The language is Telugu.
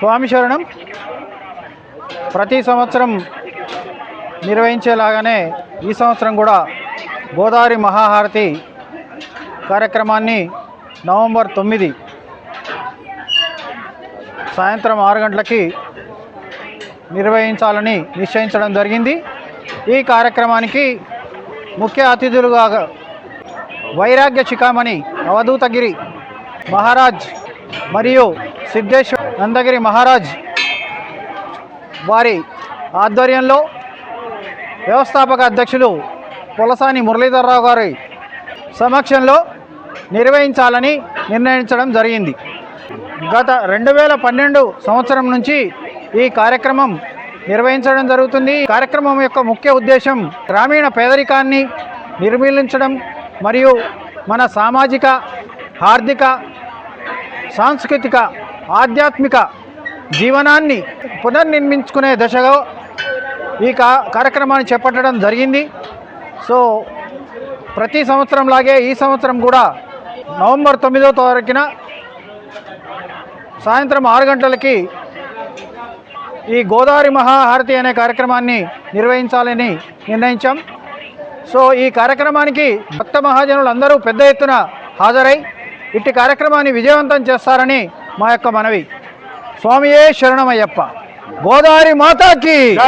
స్వామి శరణం. ప్రతి సంవత్సరం నిర్వహించేలాగానే ఈ సంవత్సరం కూడా గోదావరి మహాహారతి కార్యక్రమాన్ని నవంబర్ తొమ్మిది సాయంత్రం ఆరు గంటలకి నిర్వహించాలని నిశ్చయించడం జరిగింది. ఈ కార్యక్రమానికి ముఖ్య అతిథులుగా వైరాగ్య శిఖామణి అవధూతగిరి మహారాజ్ మరియు సిద్ధేశ్వర నందగిరి మహారాజ్ వారి ఆధ్వర్యంలో వ్యవస్థాపక అధ్యక్షులు పులసాని మురళీధరరావు గారి సమక్షంలో నిర్వహించాలని నిర్ణయించడం జరిగింది. గత రెండు వేల పన్నెండు సంవత్సరం నుంచి ఈ కార్యక్రమం నిర్వహించడం జరుగుతుంది. కార్యక్రమం యొక్క ముఖ్య ఉద్దేశం గ్రామీణ పేదరికాన్ని నిర్మూలించడం మరియు మన సామాజిక ఆర్థిక సాంస్కృతిక ఆధ్యాత్మిక జీవనాన్ని పునర్నిర్మించుకునే దశగా ఈ కా కార్యక్రమాన్ని చేపట్టడం జరిగింది. సో ప్రతి సంవత్సరం లాగే ఈ సంవత్సరం కూడా నవంబర్ తొమ్మిదో తారీఖున సాయంత్రం ఆరు గంటలకి ఈ గోదావరి మహాహారతి అనే కార్యక్రమాన్ని నిర్వహించాలని నిర్ణయించాం. సో ఈ కార్యక్రమానికి భక్త మహాజనులు అందరూ పెద్ద ఎత్తున హాజరై ఇట్టి కార్యక్రమాన్ని విజయవంతం చేస్తారని మా యొక్క మనవి. స్వామియే శరణమయ్యప్ప. గోదావరి మాతాకి.